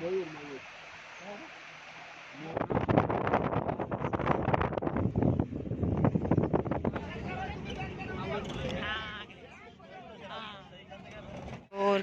ওর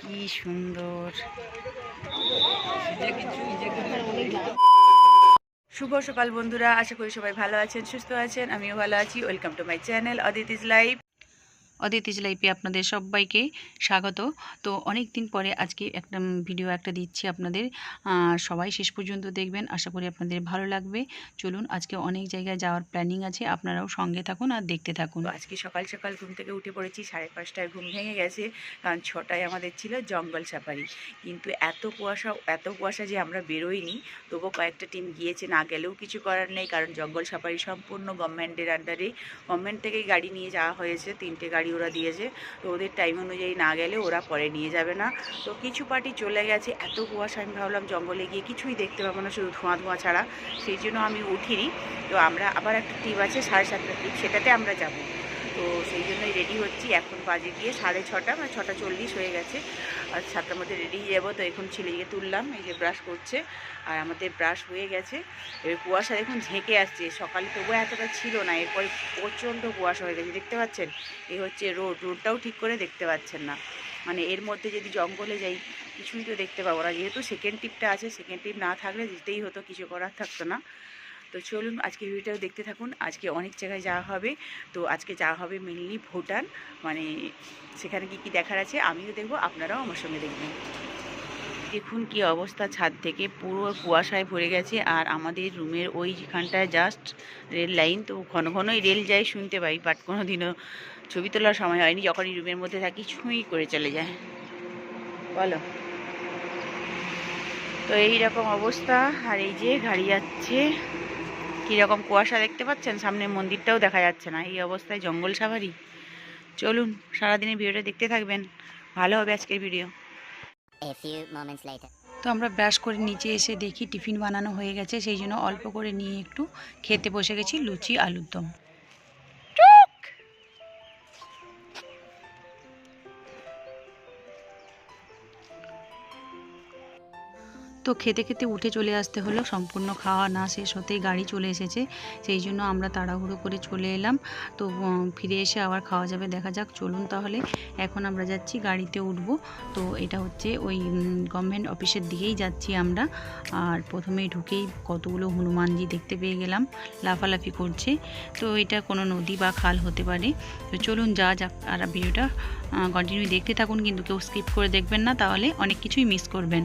কি সুন্দর। শুভ সকাল বন্ধুরা, আশা করি সবাই ভালো আছেন, সুস্থ আছেন, আমিও ভালো আছি। Welcome to my channel Aditi's life Aditi's লাইফে আপনাদের সবাইকে স্বাগত। তো অনেক দিন পরে আজকে একটা ভিডিও একটা দিচ্ছি আপনাদের। সবাই শেষ পর্যন্ত দেখবেন, আশা করি আপনাদের ভালো লাগবে। চলুন, আজকে অনেক জায়গায় যাওয়ার প্ল্যানিং আছে, আপনারাও সঙ্গে থাকুন আর দেখতে থাকুন। আজকে সকাল সকাল ঘুম থেকে উঠে পড়েছি, সাড়ে পাঁচটায় ঘুম ভেঙে গেছে, কারণ ছটায় আমাদের ছিল জঙ্গল সাফারি। কিন্তু এত কুয়াশা এত কুয়াশা যে আমরা বেরোইনি, তবুও কয়েকটা টিম গিয়েছে, না গেলেও কিছু করার নেই, কারণ জঙ্গল সাফারি সম্পূর্ণ গভর্নমেন্টের আন্ডারে গভর্নমেন্ট থেকেই গাড়ি নিয়ে যাওয়া হয়েছে, তিনটে গাড়ি ওরা দিয়েছে। তো ওদের টাইম অনুযায়ী না গেলে ওরা পরে নিয়ে যাবে না। তো কিছু পার্টি চলে গেছে। এত কুয়াশা, আমি ভাবলাম জঙ্গলে গিয়ে কিছুই দেখতে পাবো না, শুধু ধোঁয়া ধোঁয়া ছাড়া। সেই জন্য আমি উঠিনি। তো আমরা আবার একটা টিপ আছে সাড়ে সাতটার দিক, সেটাতে আমরা যাব। তো সেই জন্যই রেডি হচ্ছি। এখন বাজে গিয়ে সাড়ে ছটা মানে ছটা চল্লিশ হয়ে গেছে। আর সাতটার মধ্যে রেডি হয়ে যাব। তো এখন ছেলেকে তুললাম, এই যে ব্রাশ করছে। আর আমাদের ব্রাশ হয়ে গেছে। এবার কুয়াশা দেখুন ঝেঁকে আসছে। সকালে তবুও এতটা ছিল না, এরপরে প্রচণ্ড কুয়াশা হয়ে গেছে। দেখতে পাচ্ছেন? এই হচ্ছে রোড। রোডটাও ঠিক করে দেখতে পাচ্ছেন না। মানে এর মধ্যে যদি জঙ্গলে যাই, কিছুই তো দেখতে পাবো না। যেহেতু সেকেন্ড টিপটা আছে সেকেন্ড টিপ না থাকলে যেতেই হতো, কিছু করার থাকতো না। তো চলুন আজকে ভিডিওটাও দেখতে থাকুন। আজকে অনেক জায়গায় যাওয়া হবে। তো আজকে যাওয়া হবে মেনলি ভুটান। মানে সেখানে কি কি দেখার আছে আমিও দেখব, আপনারাও আমার সঙ্গে দেখবেন। দেখুন কি অবস্থা ছাদ থেকে, পুরো কুয়াশায় ভরে গেছে। আর আমাদের রুমের ওই যেখানটায় জাস্ট রেল লাইন তো ঘন ঘনই রেল যায় শুনতে পাই বাট কোনো দিনও ছবি তোলার সময় হয়নি। যখনই রুমের মধ্যে থাকি, ছুঁই করে চলে যায়। বলো। তো এই রকম অবস্থা। আর এই যে গাড়ি যাচ্ছে। কীরকম কুয়াশা দেখতে পাচ্ছেন? সামনে মন্দিরটাও দেখা যাচ্ছে না। এই অবস্থায় জঙ্গল সাফারি চলুন সারাদিনের ভিডিওটা দেখতে থাকবেন। ভালো হবে আজকের video. A few moments later. তো আমরা ব্রাশ করে নিচে এসে দেখি টিফিন বানানো হয়ে গেছে। সেই জন্য অল্প করে নিয়ে একটু খেতে বসে গেছি লুচি আলুর দম তো খেতে খেতে উঠে চলে আসতে হলো। সম্পূর্ণ খাওয়া না শেষ হতেই গাড়ি চলে এসেছে। সেই জন্য আমরা তাড়াহুড়ো করে চলে এলাম। তো ফিরে এসে আবার খাওয়া যাবে। দেখা যাক, চলুন তাহলে। এখন আমরা যাচ্ছি গাড়িতে উঠবো। তো এটা হচ্ছে ওই গভর্নমেন্ট অফিসের দিকেই যাচ্ছি আমরা। আর প্রথমেই ঢুকেই কতগুলো হনুমানজি দেখতে পেয়ে গেলাম। লাফালাফি করছে। তো এটা কোনো নদী বা খাল হতে পারে। তো চলুন, যা যাক। আর ভিডিওটা কন্টিনিউ দেখতে থাকুন। কিন্তু কেউ স্কিপ করে দেখবেন না। তাহলে অনেক কিছুই মিস করবেন।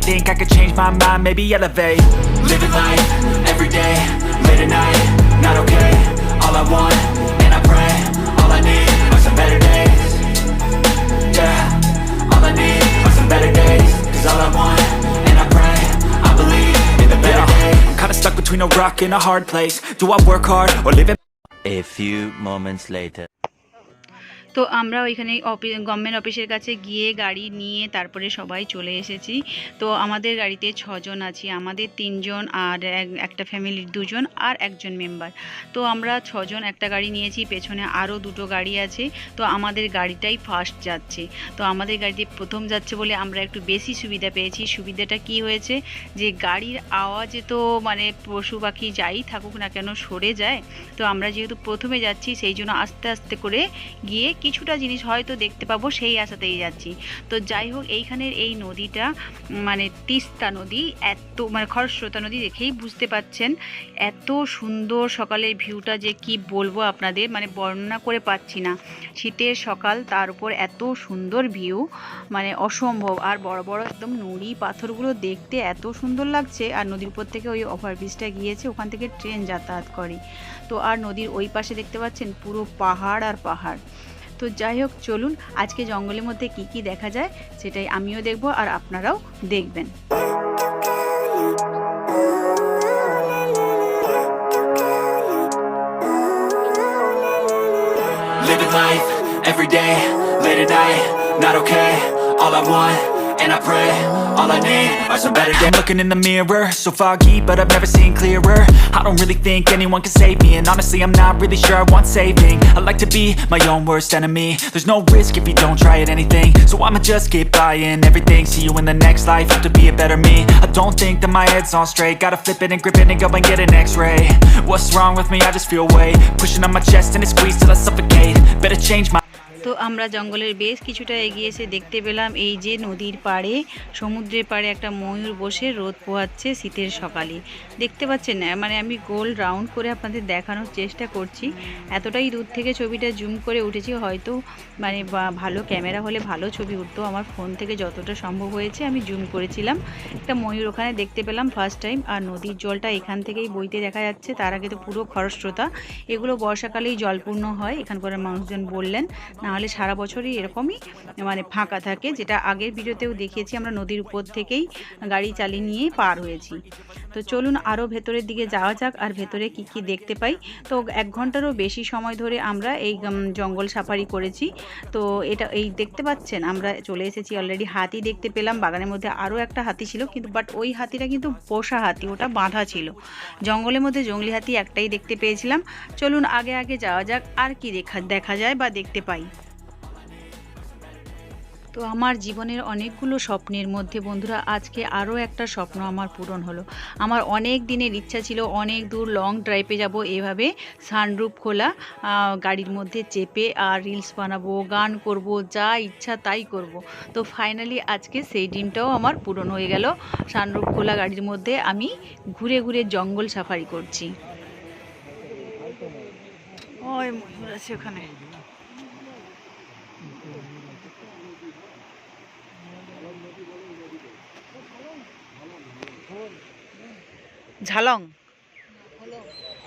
Think I could change my mind, maybe elevate. Living life, every day, late at night Not okay, all I want, and I pray All I need are some better days. Yeah, all I need are some better days. Cause all I want, and I pray I believe in the better days. I'm kinda stuck between a rock and a hard place. Do I work hard, or live it? A few moments later. তো আমরা ওইখানে government অফিসের কাছে গিয়ে গাড়ি নিয়ে তারপরে সবাই চলে এসেছি। তো আমাদের গাড়িতে ছজন আছি, আমাদের তিনজন আর একটা ফ্যামিলির দুজন আর একজন মেম্বার। তো আমরা ছজন একটা গাড়ি নিয়েছি, পেছনে আরও দুটো গাড়ি আছে। তো আমাদের গাড়িটাই ফার্স্ট যাচ্ছে। তো আমাদের গাড়িতে প্রথম যাচ্ছে বলে আমরা একটু বেশি সুবিধা পেয়েছি। সুবিধাটা কি হয়েছে যে গাড়ির আওয়াজে তো মানে পশু পাখি যাই থাকুক না কেন সরে যায়। তো আমরা যেহেতু প্রথমে যাচ্ছি, সেই জন্য আস্তে আস্তে করে গিয়ে কিছুটা জিনিস হয়তো দেখতে পাবো, সেই আশাতেই যাচ্ছি। তো যাই হোক, এইখানের এই নদীটা মানে তিস্তা নদী, এত মানে খরস্রোতা নদী দেখেই বুঝতে পাচ্ছেন, এত সুন্দর সকালের ভিউটা যে কি বলব আপনাদের মানে বর্ণনা করে পাচ্ছি না। শীতের সকাল, তার উপর এত সুন্দর ভিউ মানে অসম্ভব। আর বড় বড় একদম নুড়ি পাথরগুলো দেখতে এত সুন্দর লাগছে, আর নদীর উপর থেকে ওই ওভারব্রিজটা গিয়েছে, ওখান থেকে ট্রেন যাতায়াত করে। তো আর নদীর ওই পাশে দেখতে পাচ্ছেন পুরো পাহাড় আর পাহাড়। তো যাই হোক চলুন আজকে জঙ্গলের মধ্যে কি কি দেখা যায় সেটাই আমিও দেখব আর আপনারাও দেখবেন। Every day, late at night, not okay All I want, and I pray, all I need are some better days looking in the mirror, so foggy, but I've never seen clearer. I don't really think anyone can save me And honestly, I'm not really sure I want saving. I like to be my own worst enemy. There's no risk if you don't try at anything. So I'ma just keep buying everything See you in the next life, have to be a better me. I don't think that my head's on straight Gotta flip it and grip it and go and get an x-ray. What's wrong with me? I just feel weight Pushing on my chest and it squeezes till I suffocate. Better change my তো আমরা জঙ্গলের বেশ কিছুটা এগিয়ে এসে দেখতে পেলাম এই যে নদীর পাড়ে, সমুদ্রের পাড়ে একটা ময়ূর বসে রোদ পোহাচ্ছে শীতের সকালে। দেখতে পাচ্ছেন না মানে আমি গোল রাউন্ড করে আপনাদের দেখানোর চেষ্টা করছি। এতটাই দূর থেকে ছবিটা জুম করে উঠেছি, হয়তো মানে ভালো ক্যামেরা হলে ভালো ছবি উঠতো আমার ফোন থেকে যতটা সম্ভব হয়েছে, আমি জুম করেছিলাম। একটা ময়ূর ওখানে দেখতে পেলাম ফার্স্ট টাইম আর নদীর জলটা এখান থেকেই বইতে দেখা যাচ্ছে, তার আগে তো পুরো খরস্রোতা। এগুলো বর্ষাকালেই জলপূর্ণ হয়, এখানকার মানুষজন বললেন, নাহলে সারা বছরই এরকমই মানে ফাঁকা থাকে, যেটা আগের ভিডিওতেও দেখিয়েছি, আমরা নদীর উপর থেকেই গাড়ি চালিয়ে নিয়ে পার হয়েছি। তো চলুন আরও ভেতরের দিকে যাওয়া যাক, আর ভেতরে কি কি দেখতে পাই। তো এক ঘন্টারও বেশি সময় ধরে আমরা এই জঙ্গল সাফারি করেছি। তো এটা, এই দেখতে পাচ্ছেন, আমরা চলে এসেছি অলরেডি হাতি দেখতে পেলাম। বাগানের মধ্যে আরও একটা হাতি ছিল, কিন্তু বাট ওই হাতিটা কিন্তু পোষা হাতি, ওটা বাঁধা ছিল। জঙ্গলের মধ্যে জঙ্গলি হাতি একটাই দেখতে পেয়েছিলাম। চলুন আগে আগে যাওয়া যাক, আর কি দেখা দেখা যায় বা দেখতে পাই। তো আমার জীবনের অনেকগুলো স্বপ্নের মধ্যে, বন্ধুরা, আজকে আরও একটা স্বপ্ন আমার পূরণ হলো। আমার অনেক দিনের ইচ্ছা ছিল অনেক দূর লং ড্রাইভে যাব এভাবে সানরুফ খোলা গাড়ির মধ্যে চেপে আর রিলস বানাবো, গান করব, যা ইচ্ছা তাই করব। তো ফাইনালি আজকে সেই ডিমটাও আমার পূরণ হয়ে গেল। সানরুপ খোলা গাড়ির মধ্যে আমি ঘুরে ঘুরে জঙ্গল সাফারি করছি। ওই ময়ূর আছে ওখানে। ঝালং?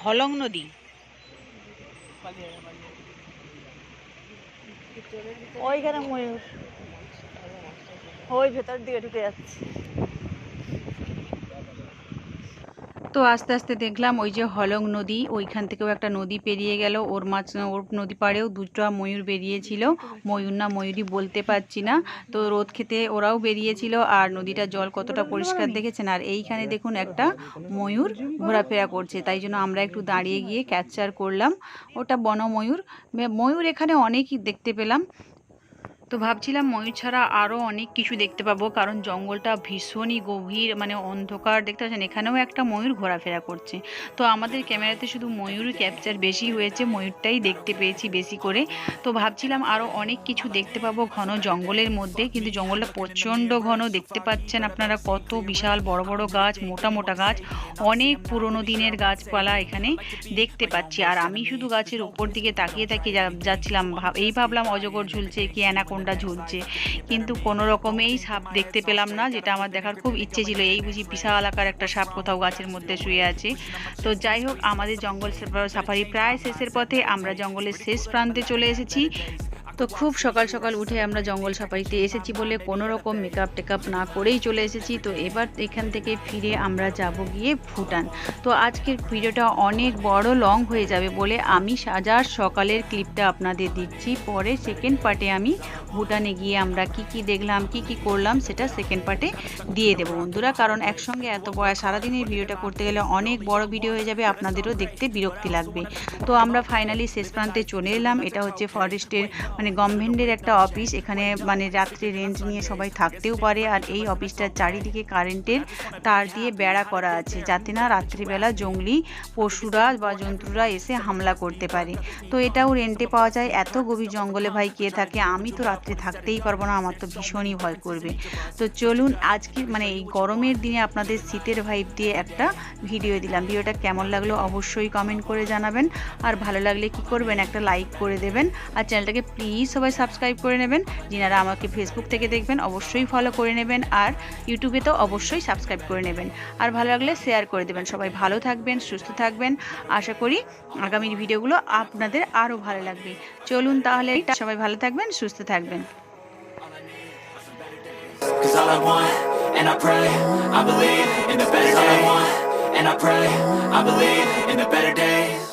হলং নদী। ওইখানে ময়ূর। ওই ভেতর দিকে ঢুকে যাচ্ছে। তো আস্তে আস্তে দেখলাম ওই যে হলং নদী, ওইখান থেকেও একটা নদী পেরিয়ে গেল। ওর মাছ ওর নদী পাড়েও দুটো ময়ূর বেরিয়েছিল। ময়ূর না ময়ূরই বলতে পারছি না। তো রোদ খেতে ওরাও বেরিয়েছিল আর নদীটার জল কতটা পরিষ্কার দেখেছেন? আর এইখানে দেখুন একটা ময়ূর ঘোরাফেরা করছে। তাই জন্য আমরা একটু দাঁড়িয়ে গিয়ে ক্যাপচার করলাম। ওটা বনময়ূর। ময়ূর এখানে অনেকই দেখতে পেলাম। তো ভাবছিলাম ময়ূর ছাড়া আরও অনেক কিছু দেখতে পাবো, কারণ জঙ্গলটা ভীষণই গভীর মানে অন্ধকার, দেখতে পাচ্ছেন? এখানেও একটা ময়ূর ঘোরাফেরা করছে। তো আমাদের ক্যামেরাতে শুধু ময়ূর ক্যাপচার বেশি হয়েছে, ময়ূরটাই দেখতে পেয়েছি বেশি করে। তো ভাবছিলাম আরও অনেক কিছু দেখতে পাবো ঘন জঙ্গলের মধ্যে, কিন্তু জঙ্গলটা প্রচণ্ড ঘন, দেখতে পাচ্ছেন আপনারা কত বিশাল বড় বড় গাছ, মোটা মোটা গাছ, অনেক পুরনো দিনের গাছপালা এখানে দেখতে পাচ্ছি। আর আমি শুধু গাছের উপর দিকে তাকিয়ে তাকিয়ে যাচ্ছিলাম এই ভাবলাম অজগর ঝুলছে কি অ্যানাকোন্ডা ঝুলছে। কিন্তু কোনো রকমেই সাপ দেখতে পেলাম না, যেটা আমার দেখার খুব ইচ্ছে ছিল। এই বুঝি বিশাল আকার একটা সাপ কোথাও গাছের মধ্যে শুয়ে আছে। তো যাই হোক, আমাদের জঙ্গল সাফা- সাফারি প্রায় শেষের পথে আমরা জঙ্গলের শেষ প্রান্তে চলে এসেছি। তো খুব সকাল সকাল উঠে আমরা জঙ্গল সাফারিতে এসেছি বলে কোনো রকম মেকআপ টেকআপ না করেই চলে এসেছি। তো এবার এখান থেকে ফিরে আমরা যাব গিয়ে ভুটান। তো আজকের ভিডিওটা অনেক বড় লং হয়ে যাবে বলে আমি সাজার সকালের ক্লিপটা আপনাদের দিচ্ছি। পরে সেকেন্ড পার্টে আমি ভুটানে গিয়ে আমরা কি কি দেখলাম, কি কি করলাম সেটা সেকেন্ড পার্টে দিয়ে দেবো বন্ধুরা। কারণ একসঙ্গে এত সারাদিনের ভিডিওটা করতে গেলে অনেক বড় ভিডিও হয়ে যাবে, আপনাদেরও দেখতে বিরক্তি লাগবে। তো আমরা ফাইনালি শেষ প্রান্তে চলে এলাম। এটা হচ্ছে ফরেস্টের মানে মানে গভর্নমেন্টের একটা অফিস, এখানে মানে রাত্রে রেন্ট নিয়ে সবাই থাকতেও পারে, আর এই অফিসটার চারিদিকে কারেন্টের তার দিয়ে বেড়া করা আছে, যাতে না রাত্রিবেলা জঙ্গলি পশুরা বা জন্তুরা এসে হামলা করতে পারে। তো এটাও রেন্টে পাওয়া যায়। এত গভীর জঙ্গলে ভাই কে থাকে? আমি তো রাত্রে থাকতেই পারব না, আমার তো ভীষণই ভয় করবে। তো চলুন, আজকে মানে এই গরমের দিনে আপনাদের শীতের ভাইব দিয়ে একটা ভিডিও দিলাম। ভিডিওটা কেমন লাগল অবশ্যই কমেন্ট করে জানাবেন। আর ভালো লাগলে কি করবেন? একটা লাইক করে দেবেন। আর চ্যানেলটাকে প্লিজ সবাই সাবস্ক্রাইব করে নেবেন। যিনারা আমাকে ফেসবুক থেকে দেখবেন অবশ্যই ফলো করে নেবেন আর ইউটিউবে তো অবশ্যই সাবস্ক্রাইব করে নেবেন। আর ভালো লাগলে শেয়ার করে দেবেন। সবাই ভালো থাকবেন সুস্থ থাকবেন। আশা করি আগামীর ভিডিওগুলো আপনাদের আরও ভালো লাগবে। চলুন তাহলে সবাই ভালো থাকবেন সুস্থ থাকবেন। Cause all I want, and I pray, I believe in the better days. All I want, and I pray, I believe in the better days.